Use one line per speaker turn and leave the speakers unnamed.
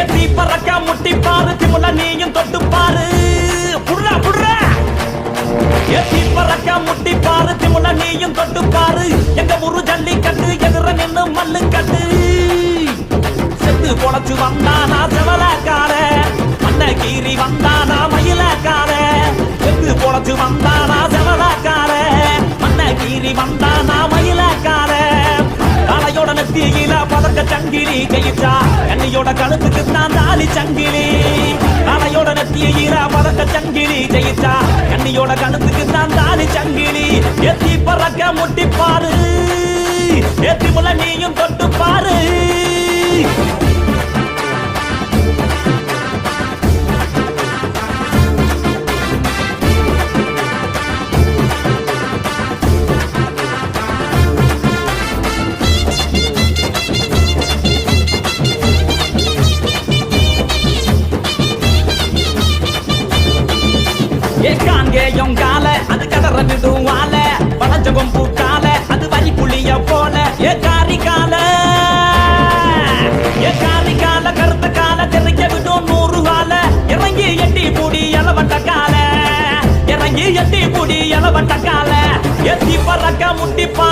எத்தி பறக்க முட்டி பாரு திமுல நீயும் தொட்டு பாரு. புடுறா புடுறா. எத்தி பறக்க முட்டி பாரு திமுல நீயும் தொட்டு பாரு. எங்க ஊரு எதிர நின்னு மல்லு கட்டு செத்து பொழைச்சு வந்தானா செவலக்கார மண்ண வந்தா வந்தானா மயிலக்கார. காலையோட நெத்தியில பதக்க சங்கிலி கையிச்சா கண்ணியோட கழுத்துக்கு தான் தாலி சங்கிலி. காலையோட நெத்தியில பதக்க சங்கிலி ஜெயிச்சா கண்ணியோட கழுத்துக்கு தான் தாலி சங்கிலி. எத்தி பறக்க முட்டி பாரு எத்தி முள்ள நீயும் தொட்டு பாரு ஏ காங்கேயம் கால அது கதற விடுவால வளைஞ்ச கொம்பு கால அது வரி புளிய போல. ஏ காரி கால ஏ காரி கால கருத்து கால தெரிக்க விடும் நூறு கால இறங்கி எட்டி பூடி எலவட்ட கால இறங்கி எட்டி பூடி எலவட்ட கால. எத்தி பறக்க முட்டிப்பா